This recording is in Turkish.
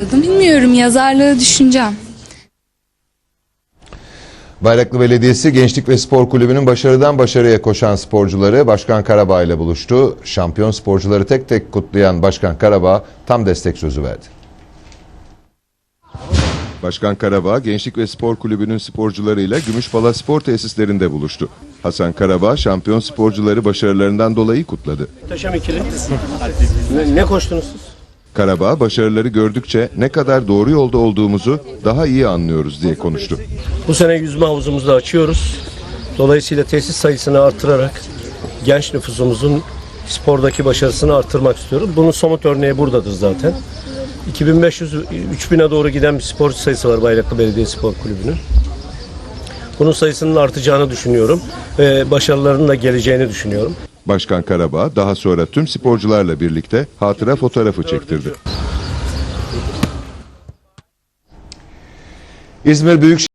Bilmiyorum yazarlığı düşüneceğim. Bayraklı Belediyesi Gençlik ve Spor Kulübü'nün başarıdan başarıya koşan sporcuları Başkan Karabağ ile buluştu. Şampiyon sporcuları tek tek kutlayan Başkan Karabağ tam destek sözü verdi. Başkan Karabağ, Gençlik ve Spor Kulübü'nün sporcularıyla Gümüşbala Spor Tesislerinde buluştu. Hasan Karabağ, şampiyon sporcuları başarılarından dolayı kutladı. Muhteşem ikili. Ne, ne koştunuz siz? Karabağ, başarıları gördükçe ne kadar doğru yolda olduğumuzu daha iyi anlıyoruz diye konuştu. Bu sene yüzme havuzumuzu da açıyoruz. Dolayısıyla tesis sayısını artırarak genç nüfusumuzun spordaki başarısını artırmak istiyoruz. Bunun somut örneği buradadır zaten. 2500-3000'e doğru giden bir sporcu sayısı var Bayraklı Belediye Spor Kulübü'nün. Bunun sayısının artacağını düşünüyorum ve başarılarının da geleceğini düşünüyorum. Başkan Karabağ daha sonra tüm sporcularla birlikte hatıra fotoğrafı çektirdi. İzmir Büyükşehir